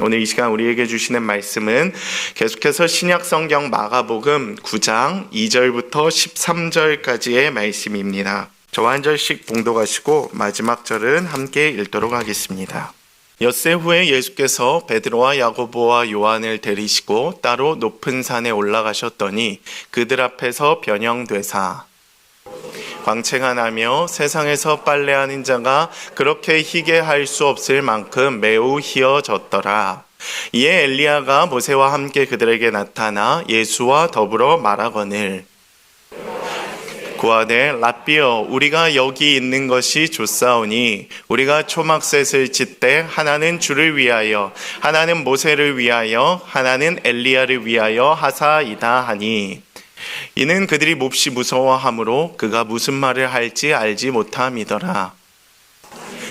오늘 이 시간 우리에게 주시는 말씀은 계속해서 신약 성경 마가복음 9장 2절부터 13절까지의 말씀입니다. 저와 한 절씩 봉독하시고 마지막 절은 함께 읽도록 하겠습니다. 엿새 후에 예수께서 베드로와 야고보와 요한을 데리시고 따로 높은 산에 올라가셨더니 그들 앞에서 변형되사 광채가 나며 세상에서 빨래하는 자가 그렇게 희게 할 수 없을 만큼 매우 희어졌더라. 이에 엘리야가 모세와 함께 그들에게 나타나 예수와 더불어 말하거늘 구하되 라비어 우리가 여기 있는 것이 좋사오니 우리가 초막셋을 짓되 하나는 주를 위하여 하나는 모세를 위하여 하나는 엘리야를 위하여 하사이다 하니 이는 그들이 몹시 무서워하므로 그가 무슨 말을 할지 알지 못함이더라.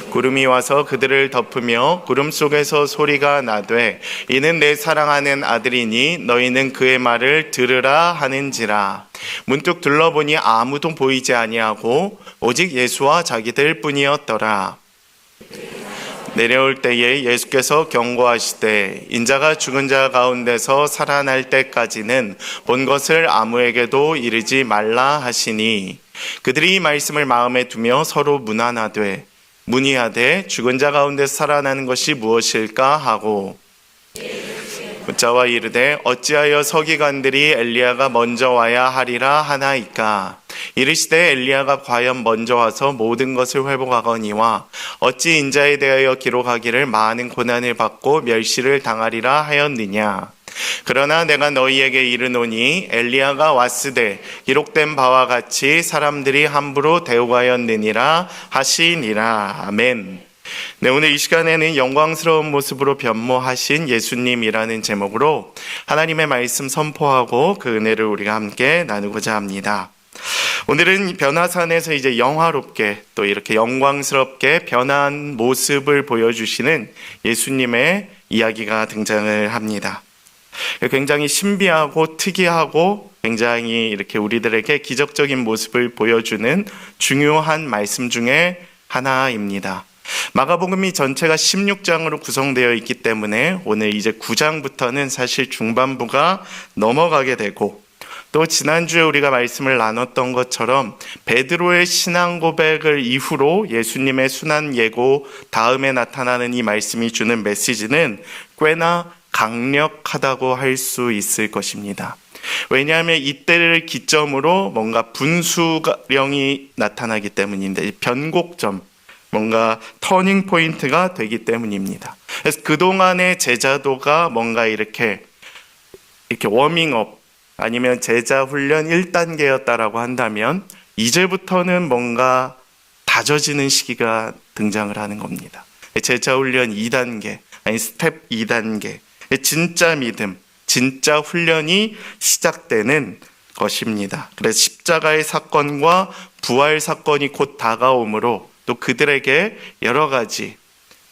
구름이 와서 그들을 덮으며 구름 속에서 소리가 나되 이는 내 사랑하는 아들이니 너희는 그의 말을 들으라 하는지라 문득 둘러보니 아무도 보이지 아니하고 오직 예수와 자기들 뿐이었더라 내려올 때에 예수께서 경고하시되 인자가 죽은 자 가운데서 살아날 때까지는 본 것을 아무에게도 이르지 말라 하시니 그들이 이 말씀을 마음에 두며 서로 문안하되 문의하되 죽은 자 가운데 살아나는 것이 무엇일까 하고 묻자와 이르되 어찌하여 서기관들이 엘리야가 먼저 와야 하리라 하나이까? 이르시되 엘리야가 과연 먼저 와서 모든 것을 회복하거니와 어찌 인자에 대하여 기록하기를 많은 고난을 받고 멸시를 당하리라 하였느냐? 그러나 내가 너희에게 이르노니 엘리야가 왔으되 기록된 바와 같이 사람들이 함부로 대우하였느니라 하시니라. 아멘. 네, 오늘 이 시간에는 영광스러운 모습으로 변모하신 예수님이라는 제목으로 하나님의 말씀 선포하고 그 은혜를 우리가 함께 나누고자 합니다. 오늘은 변화산에서 이제 영화롭게 또 이렇게 영광스럽게 변한 모습을 보여주시는 예수님의 이야기가 등장을 합니다. 굉장히 신비하고 특이하고 굉장히 이렇게 우리들에게 기적적인 모습을 보여주는 중요한 말씀 중에 하나입니다. 마가복음이 전체가 16장으로 구성되어 있기 때문에 오늘 이제 9장부터는 사실 중반부가 넘어가게 되고 또 지난주에 우리가 말씀을 나눴던 것처럼 베드로의 신앙 고백을 이후로 예수님의 순환 예고 다음에 나타나는 이 말씀이 주는 메시지는 꽤나 강력하다고 할 수 있을 것입니다. 왜냐하면 이때를 기점으로 뭔가 분수령이 나타나기 때문인데 변곡점, 뭔가 터닝 포인트가 되기 때문입니다. 그래서 그동안의 제자도가 뭔가 이렇게 이렇게 워밍업 아니면 제자 훈련 1단계였다라고 한다면 이제부터는 뭔가 다져지는 시기가 등장을 하는 겁니다. 제자 훈련 2단계, 아니 스텝 2단계. 진짜 믿음, 진짜 훈련이 시작되는 것입니다. 그래서 십자가의 사건과 부활 사건이 곧 다가오므로 또 그들에게 여러 가지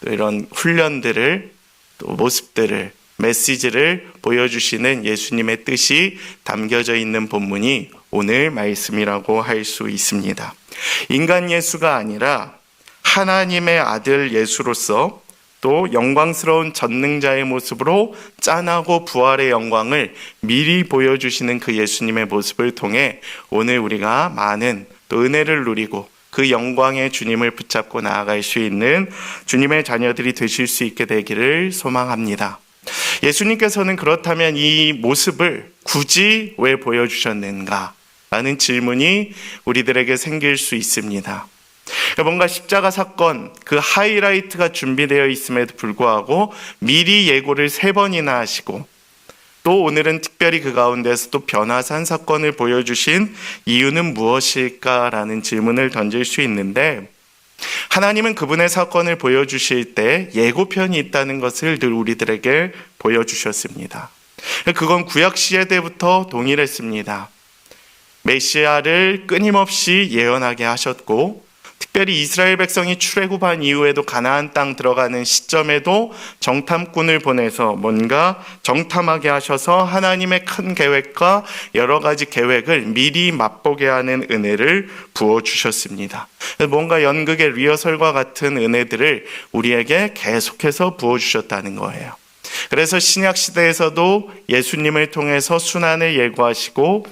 또 이런 훈련들을 또 모습들을 메시지를 보여주시는 예수님의 뜻이 담겨져 있는 본문이 오늘 말씀이라고 할 수 있습니다. 인간 예수가 아니라 하나님의 아들 예수로서 또 영광스러운 전능자의 모습으로 짠하고 부활의 영광을 미리 보여주시는 그 예수님의 모습을 통해 오늘 우리가 많은 또 은혜를 누리고 그 영광의 주님을 붙잡고 나아갈 수 있는 주님의 자녀들이 되실 수 있게 되기를 소망합니다. 예수님께서는 그렇다면 이 모습을 굳이 왜 보여주셨는가? 라는 질문이 우리들에게 생길 수 있습니다. 뭔가 십자가 사건 그 하이라이트가 준비되어 있음에도 불구하고 미리 예고를 세 번이나 하시고 또 오늘은 특별히 그 가운데서 또 변화산 사건을 보여주신 이유는 무엇일까라는 질문을 던질 수 있는데 하나님은 그분의 사건을 보여주실 때 예고편이 있다는 것을 늘 우리들에게 보여주셨습니다. 그건 구약 시대부터 동일했습니다. 메시아를 끊임없이 예언하게 하셨고 특별히 이스라엘 백성이 출애굽한 이후에도 가나안 땅 들어가는 시점에도 정탐꾼을 보내서 뭔가 정탐하게 하셔서 하나님의 큰 계획과 여러 가지 계획을 미리 맛보게 하는 은혜를 부어 주셨습니다. 뭔가 연극의 리허설과 같은 은혜들을 우리에게 계속해서 부어 주셨다는 거예요. 그래서 신약 시대에서도 예수님을 통해서 순환을 예고하시고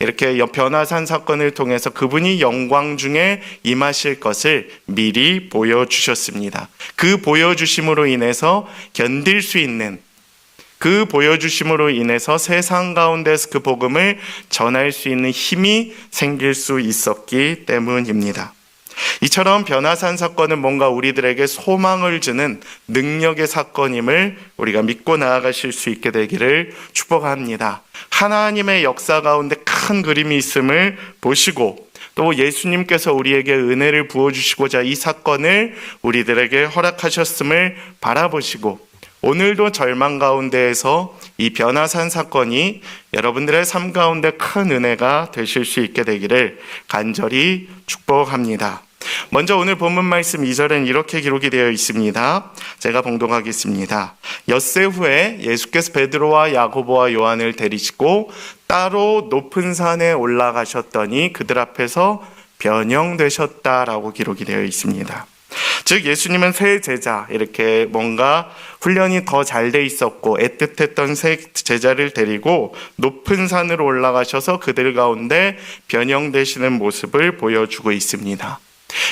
이렇게 변화산 사건을 통해서 그분이 영광 중에 임하실 것을 미리 보여주셨습니다. 그 보여주심으로 인해서 견딜 수 있는 그 보여주심으로 인해서 세상 가운데서 그 복음을 전할 수 있는 힘이 생길 수 있었기 때문입니다. 이처럼 변화산 사건은 뭔가 우리들에게 소망을 주는 능력의 사건임을 우리가 믿고 나아가실 수 있게 되기를 축복합니다. 하나님의 역사 가운데 큰 그림이 있음을 보시고 또 예수님께서 우리에게 은혜를 부어주시고자 이 사건을 우리들에게 허락하셨음을 바라보시고 오늘도 절망 가운데에서 이 변화산 사건이 여러분들의 삶 가운데 큰 은혜가 되실 수 있게 되기를 간절히 축복합니다. 먼저 오늘 본문 말씀 2절엔 이렇게 기록이 되어 있습니다. 제가 봉독하겠습니다. 엿새 후에 예수께서 베드로와 야고보와 요한을 데리시고 따로 높은 산에 올라가셨더니 그들 앞에서 변형되셨다라고 기록이 되어 있습니다. 즉 예수님은 새 제자 이렇게 뭔가 훈련이 더 잘 돼 있었고 애틋했던 새 제자를 데리고 높은 산으로 올라가셔서 그들 가운데 변형되시는 모습을 보여주고 있습니다.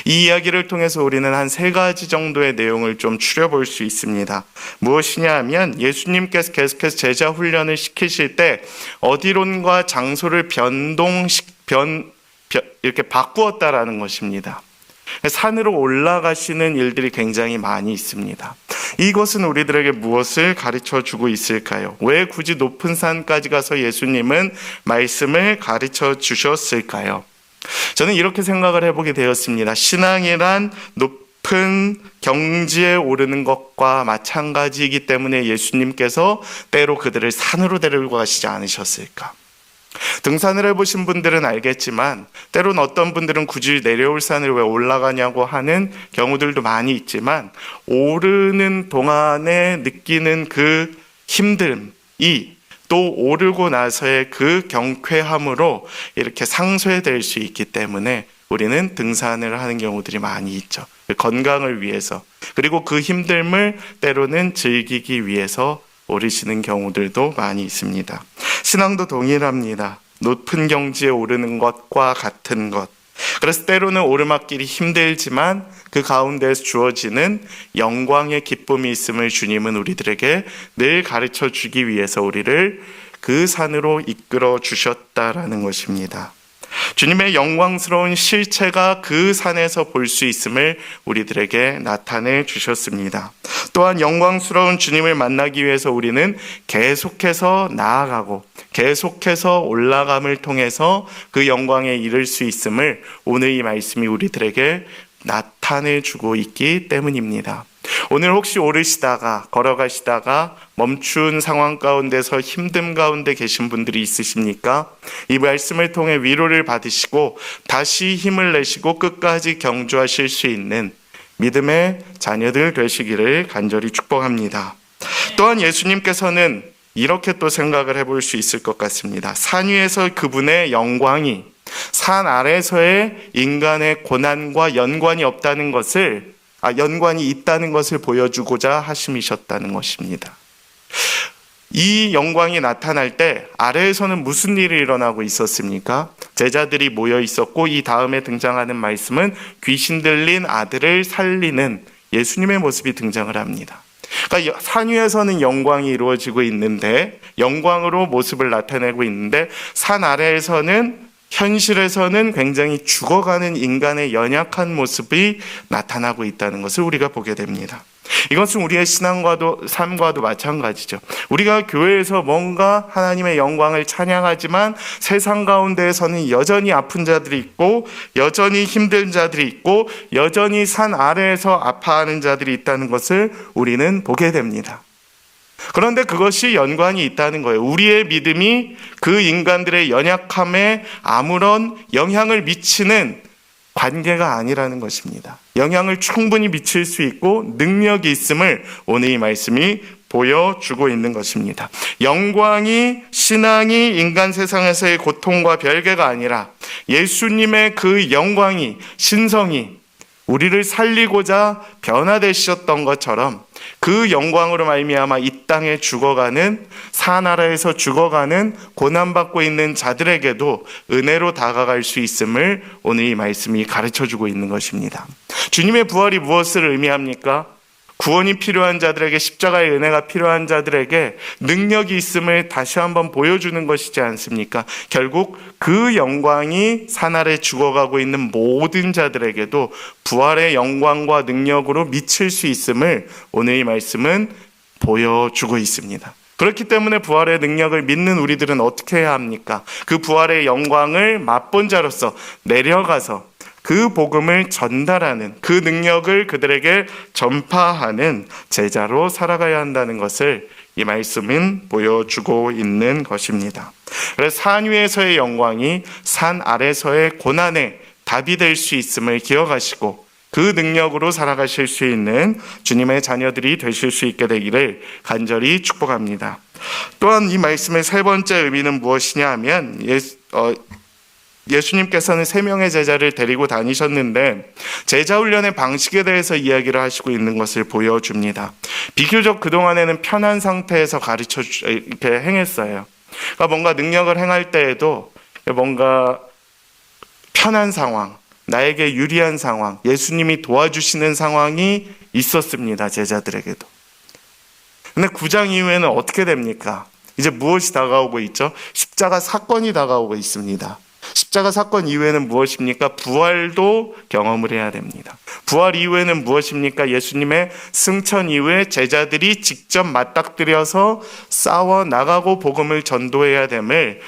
이 이야기를 통해서 우리는 한 세 가지 정도의 내용을 좀 추려볼 수 있습니다. 무엇이냐 하면 예수님께서 계속해서 제자 훈련을 시키실 때 어디론가 장소를 변동식, 변, 변 이렇게 바꾸었다라는 것입니다. 산으로 올라가시는 일들이 굉장히 많이 있습니다. 이것은 우리들에게 무엇을 가르쳐 주고 있을까요? 왜 굳이 높은 산까지 가서 예수님은 말씀을 가르쳐 주셨을까요? 저는 이렇게 생각을 해보게 되었습니다. 신앙이란 높은 경지에 오르는 것과 마찬가지이기 때문에 예수님께서 때로 그들을 산으로 데리고 가시지 않으셨을까? 등산을 해보신 분들은 알겠지만 때론 어떤 분들은 굳이 내려올 산을 왜 올라가냐고 하는 경우들도 많이 있지만 오르는 동안에 느끼는 그 힘듦이 또 오르고 나서의 그 경쾌함으로 이렇게 상쇄될 수 있기 때문에 우리는 등산을 하는 경우들이 많이 있죠. 건강을 위해서. 그리고 그 힘듦을 때로는 즐기기 위해서 오르시는 경우들도 많이 있습니다. 신앙도 동일합니다. 높은 경지에 오르는 것과 같은 것. 그래서 때로는 오르막길이 힘들지만 그 가운데에서 주어지는 영광의 기쁨이 있음을 주님은 우리들에게 늘 가르쳐 주기 위해서 우리를 그 산으로 이끌어 주셨다라는 것입니다. 주님의 영광스러운 실체가 그 산에서 볼 수 있음을 우리들에게 나타내 주셨습니다. 또한 영광스러운 주님을 만나기 위해서 우리는 계속해서 나아가고 계속해서 올라감을 통해서 그 영광에 이를 수 있음을 오늘 이 말씀이 우리들에게 나타내 주고 있기 때문입니다. 오늘 혹시 오르시다가 걸어가시다가 멈춘 상황 가운데서 힘듦 가운데 계신 분들이 있으십니까? 이 말씀을 통해 위로를 받으시고 다시 힘을 내시고 끝까지 경주하실 수 있는 믿음의 자녀들 되시기를 간절히 축복합니다. 또한 예수님께서는 이렇게 또 생각을 해볼 수 있을 것 같습니다. 산 위에서 그분의 영광이 산 아래서의 인간의 고난과 연관이 없다는 것을 아, 연관이 있다는 것을 보여주고자 하심이셨다는 것입니다. 이 영광이 나타날 때 아래에서는 무슨 일이 일어나고 있었습니까? 제자들이 모여 있었고 이 다음에 등장하는 말씀은 귀신 들린 아들을 살리는 예수님의 모습이 등장을 합니다. 그러니까 산 위에서는 영광이 이루어지고 있는데 영광으로 모습을 나타내고 있는데 산 아래에서는 현실에서는 굉장히 죽어가는 인간의 연약한 모습이 나타나고 있다는 것을 우리가 보게 됩니다. 이것은 우리의 신앙과도 삶과도 마찬가지죠. 우리가 교회에서 뭔가 하나님의 영광을 찬양하지만 세상 가운데에서는 여전히 아픈 자들이 있고 여전히 힘든 자들이 있고 여전히 산 아래에서 아파하는 자들이 있다는 것을 우리는 보게 됩니다. 그런데 그것이 연관이 있다는 거예요. 우리의 믿음이 그 인간들의 연약함에 아무런 영향을 미치는 관계가 아니라는 것입니다. 영향을 충분히 미칠 수 있고 능력이 있음을 오늘 이 말씀이 보여주고 있는 것입니다. 영광이 신앙이 인간 세상에서의 고통과 별개가 아니라 예수님의 그 영광이 신성이 우리를 살리고자 변화되셨던 것처럼 그 영광으로 말미암아 이 땅에 죽어가는 사나라에서 죽어가는 고난받고 있는 자들에게도 은혜로 다가갈 수 있음을 오늘 이 말씀이 가르쳐 주고 있는 것입니다. 주님의 부활이 무엇을 의미합니까? 구원이 필요한 자들에게 십자가의 은혜가 필요한 자들에게 능력이 있음을 다시 한번 보여주는 것이지 않습니까? 결국 그 영광이 산아래 죽어가고 있는 모든 자들에게도 부활의 영광과 능력으로 미칠 수 있음을 오늘 이 말씀은 보여주고 있습니다. 그렇기 때문에 부활의 능력을 믿는 우리들은 어떻게 해야 합니까? 그 부활의 영광을 맛본 자로서 내려가서 그 복음을 전달하는 그 능력을 그들에게 전파하는 제자로 살아가야 한다는 것을 이 말씀은 보여주고 있는 것입니다. 그래서 산 위에서의 영광이 산 아래서의 고난의 답이 될 수 있음을 기억하시고 그 능력으로 살아가실 수 있는 주님의 자녀들이 되실 수 있게 되기를 간절히 축복합니다. 또한 이 말씀의 세 번째 의미는 무엇이냐 하면 예, 어, 예수님께서는 세 명의 제자를 데리고 다니셨는데 제자 훈련의 방식에 대해서 이야기를 하시고 있는 것을 보여줍니다. 비교적 그 동안에는 편한 상태에서 가르쳐 주, 이렇게 행했어요. 그러니까 뭔가 능력을 행할 때에도 뭔가 편한 상황, 나에게 유리한 상황, 예수님이 도와주시는 상황이 있었습니다. 제자들에게도. 근데 9장 이후에는 어떻게 됩니까? 이제 무엇이 다가오고 있죠? 십자가 사건이 다가오고 있습니다. 십자가 사건 이후에는 무엇입니까? 부활도 경험을 해야 됩니다. 부활 이후에는 무엇입니까? 예수님의 승천 이후에 제자들이 직접 맞닥뜨려서 싸워 나가고 복음을 전도해야 됨을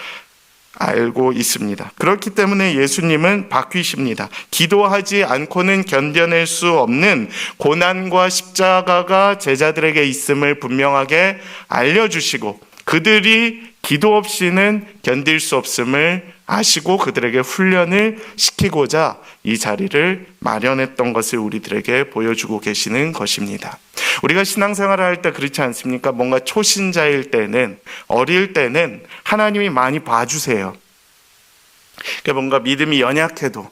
알고 있습니다. 그렇기 때문에 예수님은 바뀌십니다. 기도하지 않고는 견뎌낼 수 없는 고난과 십자가가 제자들에게 있음을 분명하게 알려주시고 그들이 기도 없이는 견딜 수 없음을 아시고 그들에게 훈련을 시키고자 이 자리를 마련했던 것을 우리들에게 보여주고 계시는 것입니다. 우리가 신앙생활을 할 때 그렇지 않습니까? 뭔가 초신자일 때는, 어릴 때는 하나님이 많이 봐주세요. 그러니까 뭔가 믿음이 연약해도,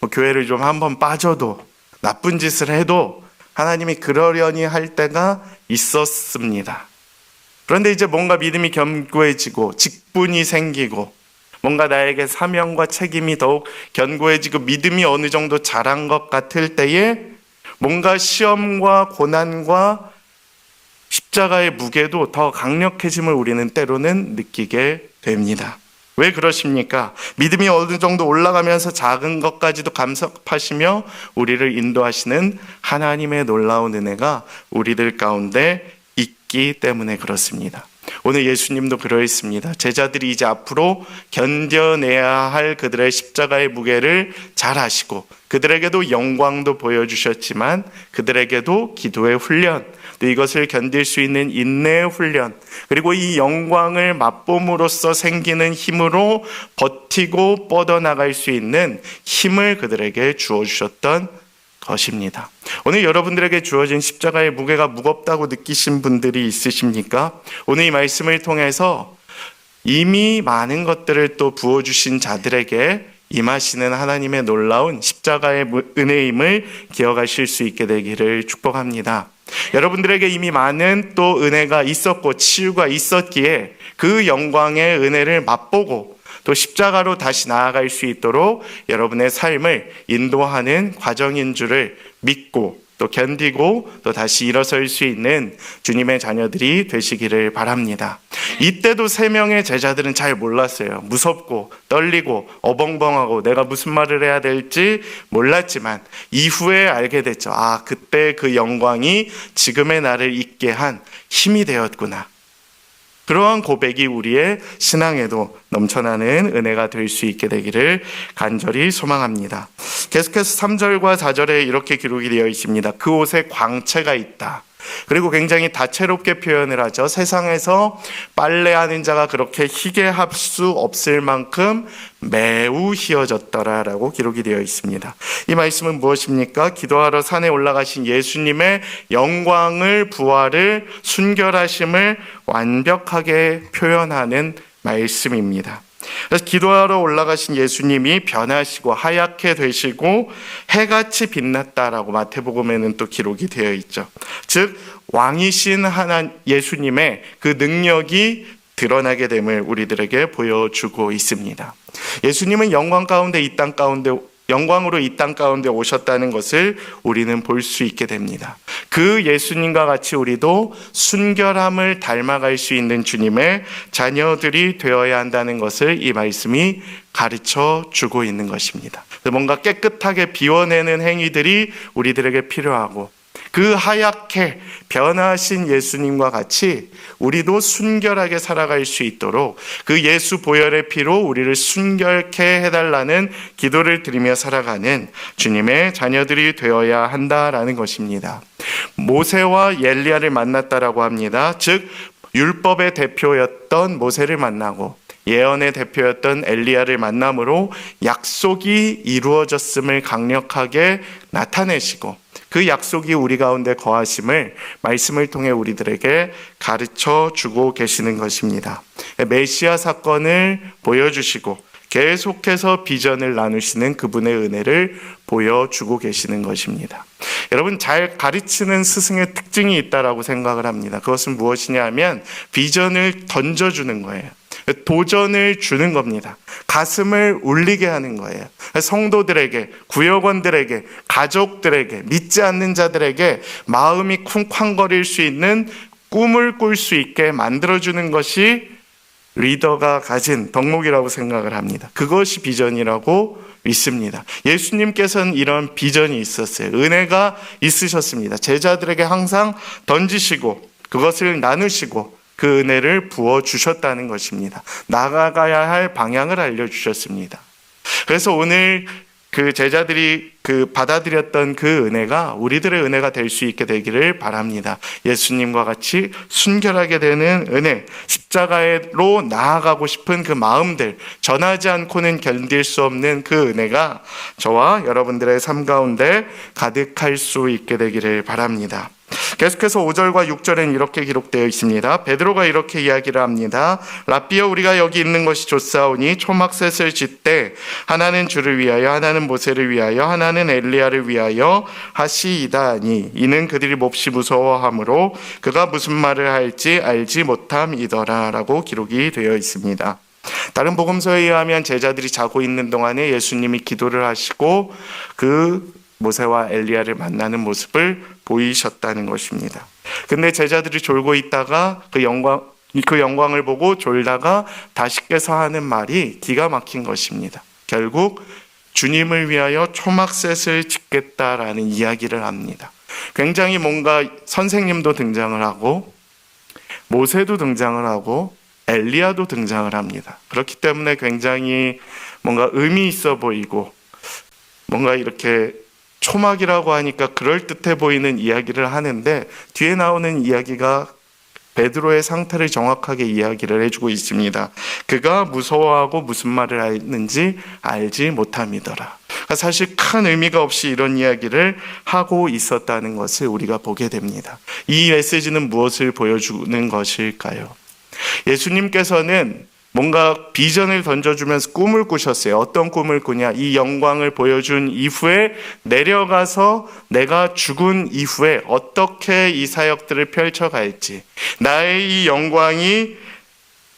뭐 교회를 좀 한번 빠져도, 나쁜 짓을 해도 하나님이 그러려니 할 때가 있었습니다. 그런데 이제 뭔가 믿음이 견고해지고, 직분이 생기고, 뭔가 나에게 사명과 책임이 더욱 견고해지고 믿음이 어느 정도 자란 것 같을 때에 뭔가 시험과 고난과 십자가의 무게도 더 강력해짐을 우리는 때로는 느끼게 됩니다. 왜 그러십니까? 믿음이 어느 정도 올라가면서 작은 것까지도 감석하시며 우리를 인도하시는 하나님의 놀라운 은혜가 우리들 가운데 있기 때문에 그렇습니다. 오늘 예수님도 그러했습니다. 제자들이 이제 앞으로 견뎌내야 할 그들의 십자가의 무게를 잘 아시고 그들에게도 영광도 보여주셨지만 그들에게도 기도의 훈련, 또 이것을 견딜 수 있는 인내의 훈련, 그리고 이 영광을 맛봄으로써 생기는 힘으로 버티고 뻗어나갈 수 있는 힘을 그들에게 주어주셨던 것입니다. 오늘 여러분들에게 주어진 십자가의 무게가 무겁다고 느끼신 분들이 있으십니까? 오늘 이 말씀을 통해서 이미 많은 것들을 또 부어주신 자들에게 임하시는 하나님의 놀라운 십자가의 은혜임을 기억하실 수 있게 되기를 축복합니다. 여러분들에게 이미 많은 또 은혜가 있었고 치유가 있었기에 그 영광의 은혜를 맛보고 또 십자가로 다시 나아갈 수 있도록 여러분의 삶을 인도하는 과정인 줄을 믿고 또 견디고 또 다시 일어설 수 있는 주님의 자녀들이 되시기를 바랍니다. 이때도 세 명의 제자들은 잘 몰랐어요. 무섭고 떨리고 어벙벙하고 내가 무슨 말을 해야 될지 몰랐지만 이후에 알게 됐죠. 아, 그때 그 영광이 지금의 나를 있게 한 힘이 되었구나. 그러한 고백이 우리의 신앙에도 넘쳐나는 은혜가 될 수 있게 되기를 간절히 소망합니다. 계속해서 3절과 4절에 이렇게 기록이 되어 있습니다. 그 옷에 광채가 있다. 그리고 굉장히 다채롭게 표현을 하죠. 세상에서 빨래하는 자가 그렇게 희게 할 수 없을 만큼 매우 희어졌더라라고 기록이 되어 있습니다. 이 말씀은 무엇입니까? 기도하러 산에 올라가신 예수님의 영광을 부활을 순결하심을 완벽하게 표현하는 말씀입니다. 그래서 기도하러 올라가신 예수님이 변하시고 하얗게 되시고 해같이 빛났다라고 마태복음에는 또 기록이 되어 있죠. 즉 왕이신 하나 예수님의 그 능력이 드러나게 됨을 우리들에게 보여주고 있습니다. 예수님은 영광 가운데 이 땅 가운데 영광으로 이 땅 가운데 오셨다는 것을 우리는 볼 수 있게 됩니다. 그 예수님과 같이 우리도 순결함을 닮아갈 수 있는 주님의 자녀들이 되어야 한다는 것을 이 말씀이 가르쳐 주고 있는 것입니다. 뭔가 깨끗하게 비워내는 행위들이 우리들에게 필요하고 그 하얗게 변하신 예수님과 같이 우리도 순결하게 살아갈 수 있도록 그 예수 보혈의 피로 우리를 순결케 해달라는 기도를 드리며 살아가는 주님의 자녀들이 되어야 한다라는 것입니다. 모세와 엘리야를 만났다라고 합니다. 즉 율법의 대표였던 모세를 만나고 예언의 대표였던 엘리야를 만남으로 약속이 이루어졌음을 강력하게 나타내시고 그 약속이 우리 가운데 거하심을 말씀을 통해 우리들에게 가르쳐 주고 계시는 것입니다. 메시아 사건을 보여주시고 계속해서 비전을 나누시는 그분의 은혜를 보여주고 계시는 것입니다. 여러분 잘 가르치는 스승의 특징이 있다라고 생각을 합니다. 그것은 무엇이냐 하면 비전을 던져주는 거예요. 도전을 주는 겁니다. 가슴을 울리게 하는 거예요. 성도들에게, 구역원들에게, 가족들에게, 믿지 않는 자들에게 마음이 쿵쾅거릴 수 있는 꿈을 꿀 수 있게 만들어주는 것이 리더가 가진 덕목이라고 생각을 합니다. 그것이 비전이라고 믿습니다. 예수님께서는 이런 비전이 있었어요. 은혜가 있으셨습니다. 제자들에게 항상 던지시고 그것을 나누시고 그 은혜를 부어 주셨다는 것입니다. 나가가야 할 방향을 알려 주셨습니다. 그래서 오늘 그 제자들이 그 받아들였던 그 은혜가 우리들의 은혜가 될 수 있게 되기를 바랍니다. 예수님과 같이 순결하게 되는 은혜, 십자가로 나아가고 싶은 그 마음들, 전하지 않고는 견딜 수 없는 그 은혜가 저와 여러분들의 삶 가운데 가득할 수 있게 되기를 바랍니다. 계속해서 5절과 6절엔 이렇게 기록되어 있습니다. 베드로가 이렇게 이야기를 합니다. 라비어 우리가 여기 있는 것이 좋사오니 초막셋을 짓되 하나는 주를 위하여 하나는 모세를 위하여 하나는 엘리야를 위하여 하시이다니 이는 그들이 몹시 무서워하므로 그가 무슨 말을 할지 알지 못함이더라라고 기록이 되어 있습니다. 다른 복음서에 의하면 제자들이 자고 있는 동안에 예수님이 기도를 하시고 그 모세와 엘리야를 만나는 모습을 보이셨다는 것입니다. 근데 제자들이 졸고 있다가 그 영광 그 영광을 보고 졸다가 다시 깨서 하는 말이 기가 막힌 것입니다. 결국 주님을 위하여 초막셋을 짓겠다라는 이야기를 합니다. 굉장히 뭔가 선생님도 등장을 하고 모세도 등장을 하고 엘리야도 등장을 합니다. 그렇기 때문에 굉장히 뭔가 의미 있어 보이고 뭔가 이렇게 초막이라고 하니까 그럴듯해 보이는 이야기를 하는데 뒤에 나오는 이야기가 베드로의 상태를 정확하게 이야기를 해주고 있습니다. 그가 무서워하고 무슨 말을 했는지 알지 못함이더라. 그러니까 사실 큰 의미가 없이 이런 이야기를 하고 있었다는 것을 우리가 보게 됩니다. 이 메시지는 무엇을 보여주는 것일까요? 예수님께서는 뭔가 비전을 던져주면서 꿈을 꾸셨어요. 어떤 꿈을 꾸냐? 이 영광을 보여준 이후에 내려가서 내가 죽은 이후에 어떻게 이 사역들을 펼쳐갈지, 나의 이 영광이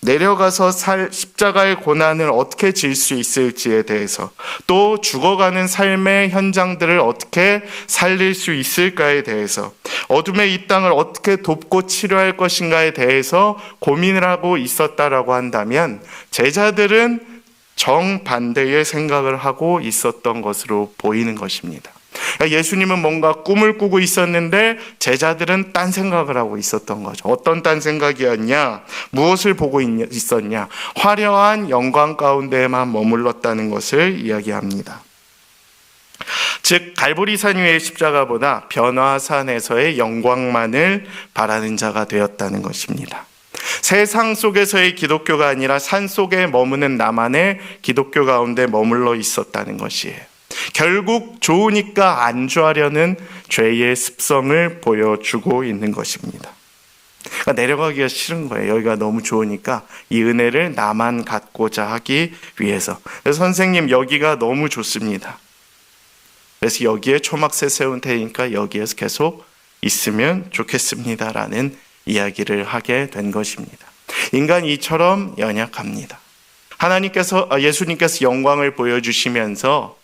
내려가서 살, 십자가의 고난을 어떻게 질 수 있을지에 대해서 또 죽어가는 삶의 현장들을 어떻게 살릴 수 있을까에 대해서 어둠의 이 땅을 어떻게 돕고 치료할 것인가에 대해서 고민을 하고 있었다라고 한다면 제자들은 정반대의 생각을 하고 있었던 것으로 보이는 것입니다. 그러니까 예수님은 뭔가 꿈을 꾸고 있었는데 제자들은 딴 생각을 하고 있었던 거죠. 어떤 딴 생각이었냐? 무엇을 보고 있었냐? 화려한 영광 가운데에만 머물렀다는 것을 이야기합니다. 즉 갈보리산 위의 십자가보다 변화산에서의 영광만을 바라는 자가 되었다는 것입니다. 세상 속에서의 기독교가 아니라 산 속에 머무는 나만의 기독교 가운데 머물러 있었다는 것이에요. 결국 좋으니까 안주하려는 죄의 습성을 보여주고 있는 것입니다. 그러니까 내려가기가 싫은 거예요. 여기가 너무 좋으니까 이 은혜를 나만 갖고자 하기 위해서. 그래서 선생님 여기가 너무 좋습니다. 그래서 여기에 초막새 세운 테니까 여기에서 계속 있으면 좋겠습니다라는 이야기를 하게 된 것입니다. 인간 이처럼 연약합니다. 하나님께서 아, 예수님께서 영광을 보여주시면서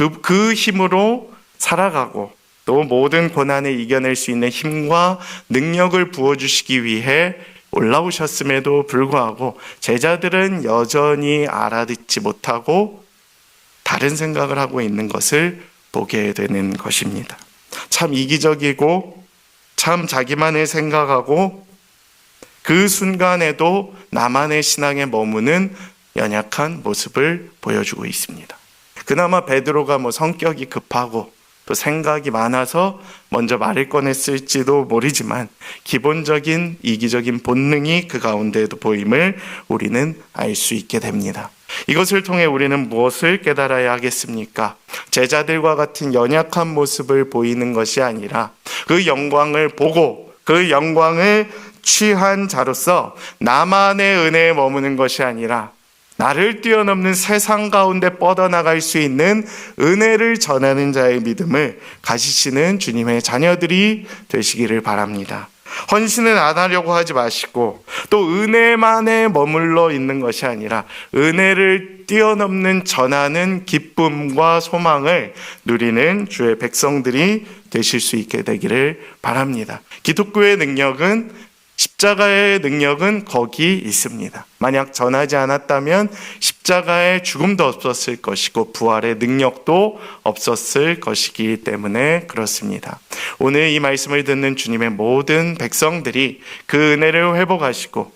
그, 그 힘으로 살아가고 또 모든 고난을 이겨낼 수 있는 힘과 능력을 부어주시기 위해 올라오셨음에도 불구하고 제자들은 여전히 알아듣지 못하고 다른 생각을 하고 있는 것을 보게 되는 것입니다. 참 이기적이고 참 자기만을 생각하고 그 순간에도 나만의 신앙에 머무는 연약한 모습을 보여주고 있습니다. 그나마 베드로가 뭐 성격이 급하고 또 생각이 많아서 먼저 말을 꺼냈을지도 모르지만 기본적인 이기적인 본능이 그 가운데에도 보임을 우리는 알 수 있게 됩니다. 이것을 통해 우리는 무엇을 깨달아야 하겠습니까? 제자들과 같은 연약한 모습을 보이는 것이 아니라 그 영광을 보고 그 영광을 취한 자로서 나만의 은혜에 머무는 것이 아니라 나를 뛰어넘는 세상 가운데 뻗어나갈 수 있는 은혜를 전하는 자의 믿음을 가지시는 주님의 자녀들이 되시기를 바랍니다. 헌신은 안 하려고 하지 마시고 또 은혜만에 머물러 있는 것이 아니라 은혜를 뛰어넘는 전하는 기쁨과 소망을 누리는 주의 백성들이 되실 수 있게 되기를 바랍니다. 기독교의 능력은 십자가의 능력은 거기 있습니다. 만약 전하지 않았다면 십자가의 죽음도 없었을 것이고 부활의 능력도 없었을 것이기 때문에 그렇습니다. 오늘 이 말씀을 듣는 주님의 모든 백성들이 그 은혜를 회복하시고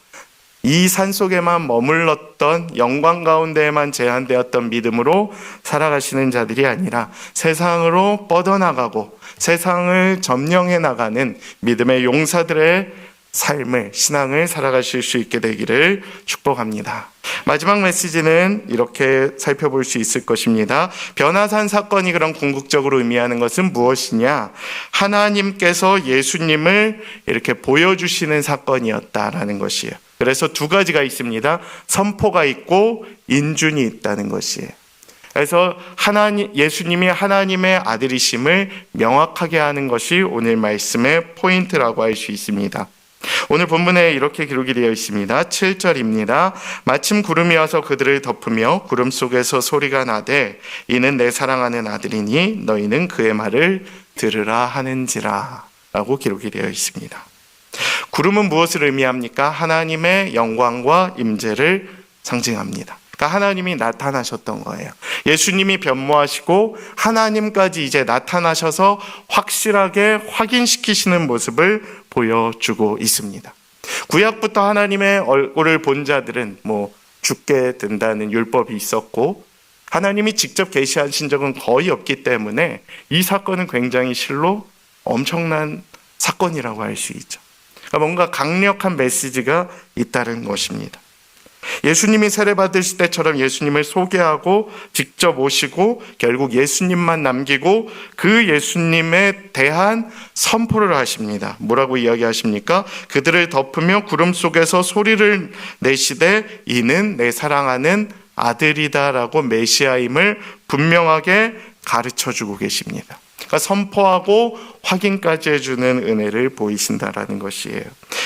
이 산 속에만 머물렀던 영광 가운데에만 제한되었던 믿음으로 살아가시는 자들이 아니라 세상으로 뻗어나가고 세상을 점령해 나가는 믿음의 용사들의 삶을, 신앙을 살아가실 수 있게 되기를 축복합니다. 마지막 메시지는 이렇게 살펴볼 수 있을 것입니다. 변화산 사건이 그런 궁극적으로 의미하는 것은 무엇이냐? 하나님께서 예수님을 이렇게 보여주시는 사건이었다라는 것이에요. 그래서 두 가지가 있습니다. 선포가 있고 인준이 있다는 것이에요. 그래서 하나님, 예수님이 하나님의 아들이심을 명확하게 하는 것이 오늘 말씀의 포인트라고 할 수 있습니다. 오늘 본문에 이렇게 기록이 되어 있습니다. 7절입니다. 마침 구름이 와서 그들을 덮으며 구름 속에서 소리가 나되 이는 내 사랑하는 아들이니 너희는 그의 말을 들으라 하는지라 라고 기록이 되어 있습니다. 구름은 무엇을 의미합니까? 하나님의 영광과 임재를 상징합니다. 그러니까 하나님이 나타나셨던 거예요. 예수님이 변모하시고 하나님까지 이제 나타나셔서 확실하게 확인시키시는 모습을 보여주고 있습니다. 구약부터 하나님의 얼굴을 본 자들은 뭐 죽게 된다는 율법이 있었고 하나님이 직접 계시하신 적은 거의 없기 때문에 이 사건은 굉장히 실로 엄청난 사건이라고 할 수 있죠. 그러니까 뭔가 강력한 메시지가 있다는 것입니다. 예수님이 세례 받으실 때처럼 예수님을 소개하고 직접 오시고 결국 예수님만 남기고 그 예수님에 대한 선포를 하십니다. 뭐라고 이야기하십니까? 그들을 덮으며 구름 속에서 소리를 내시되 이는 내 사랑하는 아들이다라고 메시아임을 분명하게 가르쳐 주고 계십니다. 그러니까 선포하고 확인까지 해주는 은혜를 보이신다라는 것이에요.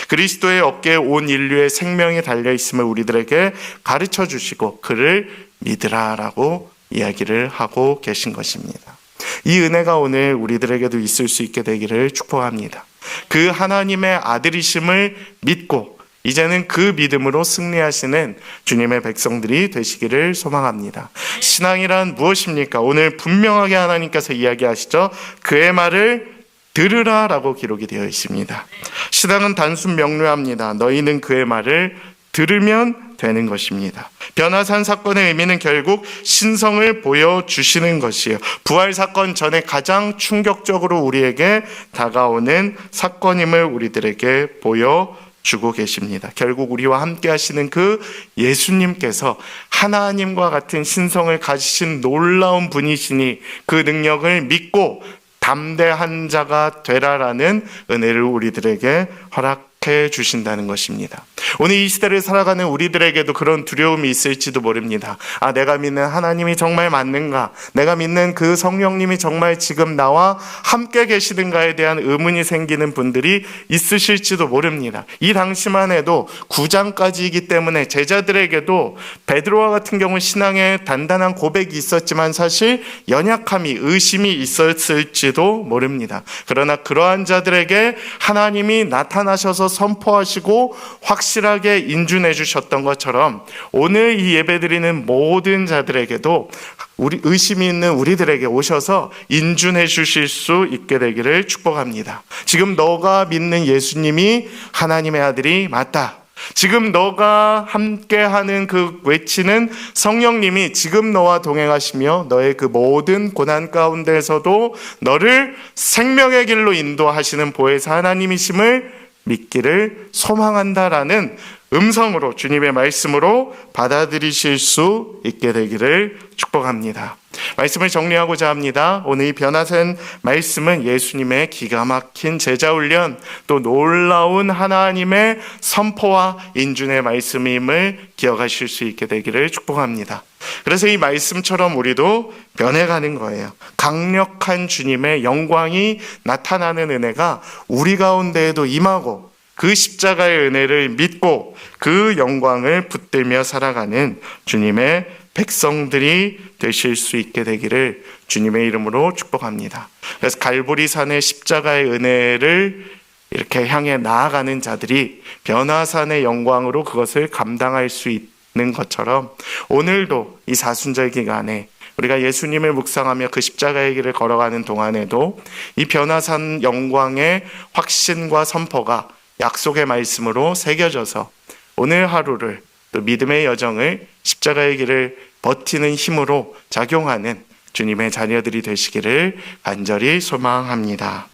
그리스도의 어깨에 온 인류의 생명이 달려 있음을 우리들에게 가르쳐 주시고 그를 믿으라라고 이야기를 하고 계신 것입니다. 이 은혜가 오늘 우리들에게도 있을 수 있게 되기를 축복합니다. 그 하나님의 아들이심을 믿고 이제는 그 믿음으로 승리하시는 주님의 백성들이 되시기를 소망합니다. 신앙이란 무엇입니까? 오늘 분명하게 하나님께서 이야기하시죠. 그의 말을 들으라 라고 기록이 되어 있습니다. 신앙은 단순 명료합니다. 너희는 그의 말을 들으면 되는 것입니다. 변화산 사건의 의미는 결국 신성을 보여주시는 것이에요. 부활 사건 전에 가장 충격적으로 우리에게 다가오는 사건임을 우리들에게 보여 주고 계십니다. 결국 우리와 함께 하시는 그 예수님께서 하나님과 같은 신성을 가지신 놀라운 분이시니 그 능력을 믿고 담대한 자가 되라라는 은혜를 우리들에게 허락 해 주신다는 것입니다. 오늘 이 시대를 살아가는 우리들에게도 그런 두려움이 있을지도 모릅니다. 아, 내가 믿는 하나님이 정말 맞는가? 내가 믿는 그 성령님이 정말 지금 나와 함께 계시는가에 대한 의문이 생기는 분들이 있으실지도 모릅니다. 이 당시만 해도 9장까지이기 때문에 제자들에게도 베드로와 같은 경우 신앙에 단단한 고백이 있었지만 사실 연약함이 의심이 있었을지도 모릅니다. 그러나 그러한 자들에게 하나님이 나타나셔서 선포하시고 확실하게 인준해 주셨던 것처럼 오늘 이 예배 드리는 모든 자들에게도 우리 의심이 있는 우리들에게 오셔서 인준해 주실 수 있게 되기를 축복합니다. 지금 너가 믿는 예수님이 하나님의 아들이 맞다. 지금 너가 함께 하는 그 외치는 성령님이 지금 너와 동행하시며 너의 그 모든 고난 가운데서도 너를 생명의 길로 인도하시는 보혜사 하나님이심을 믿기를 소망한다라는 음성으로 주님의 말씀으로 받아들이실 수 있게 되기를 축복합니다. 말씀을 정리하고자 합니다. 오늘 이 변화된 말씀은 예수님의 기가 막힌 제자 훈련 또 놀라운 하나님의 선포와 인준의 말씀임을 기억하실 수 있게 되기를 축복합니다. 그래서 이 말씀처럼 우리도 변해가는 거예요. 강력한 주님의 영광이 나타나는 은혜가 우리 가운데에도 임하고 그 십자가의 은혜를 믿고 그 영광을 붙들며 살아가는 주님의 백성들이 되실 수 있게 되기를 주님의 이름으로 축복합니다. 그래서 갈보리산의 십자가의 은혜를 이렇게 향해 나아가는 자들이 변화산의 영광으로 그것을 감당할 수 있는 것처럼 오늘도 이 사순절 기간에 우리가 예수님을 묵상하며 그 십자가의 길을 걸어가는 동안에도 이 변화산 영광의 확신과 선포가 약속의 말씀으로 새겨져서 오늘 하루를 또 믿음의 여정을 십자가의 길을 버티는 힘으로 작용하는 주님의 자녀들이 되시기를 간절히 소망합니다.